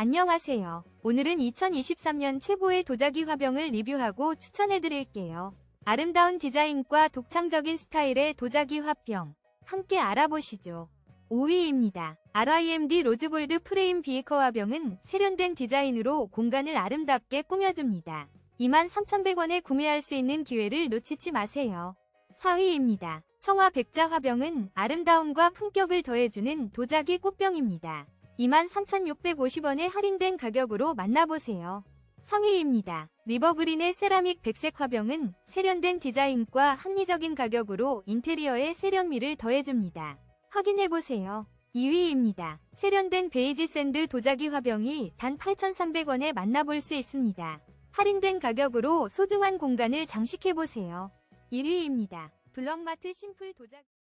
안녕하세요. 오늘은 2023년 최고의 도자기 화병을 리뷰하고 추천해드릴게요. 아름다운 디자인과 독창적인 스타일의 도자기 화병. 함께 알아보시죠. 5위입니다. RIMD 로즈골드 프레임 비이커 화병은 세련된 디자인으로 공간을 아름답게 꾸며줍니다. 23,100원에 구매할 수 있는 기회를 놓치지 마세요. 4위입니다. 청화 백자 화병은 아름다움과 품격을 더해주는 도자기 꽃병입니다. 23,650원에 할인된 가격으로 만나보세요. 3위입니다. 리버그린의 세라믹 백색 화병은 세련된 디자인과 합리적인 가격으로 인테리어에 세련미를 더해줍니다. 확인해보세요. 2위입니다. 세련된 베이지 샌드 도자기 화병이 단 8,300원에 만나볼 수 있습니다. 할인된 가격으로 소중한 공간을 장식해보세요. 1위입니다. 블럭마트 심플 도자기